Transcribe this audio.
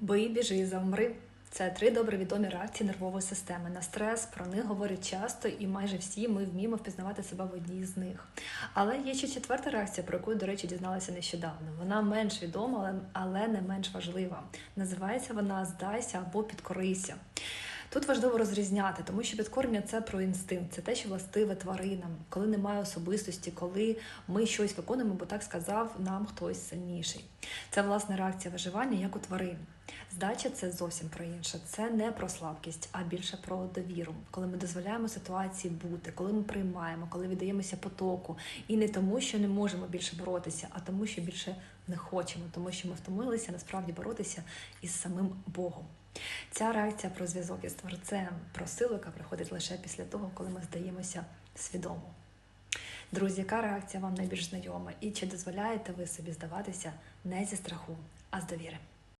Бий, біжи, завмри. Це три добре відомі реакції нервової системи на стрес. Про них говорять часто, і майже всі ми вміємо впізнавати себе в одній з них. Але є ще четверта реакція, про яку, до речі, дізналася нещодавно. Вона менш відома, але не менш важлива. Називається вона здайся або підкорися. Тут важливо розрізняти, тому що підкорення це про інстинкт, це те, що властиве тваринам, коли немає особистості, коли ми щось виконуємо, бо так сказав нам хтось сильніший. Це власна реакція виживання, як у тварин. Здача це зовсім про інше. Це не про слабкість, а більше про довіру, коли ми дозволяємо ситуації бути, коли ми приймаємо, коли віддаємося потоку. І не тому, що не можемо більше боротися, а тому, що більше не хочемо, тому що ми втомилися насправді боротися із самим Богом. Ця реакція про зв'язок із творцем, про силу, яка приходить лише після того, коли ми здаємося свідомо. Друзі, яка реакція вам найбільш знайома? І чи дозволяєте ви собі здаватися не зі страху, а з довіри?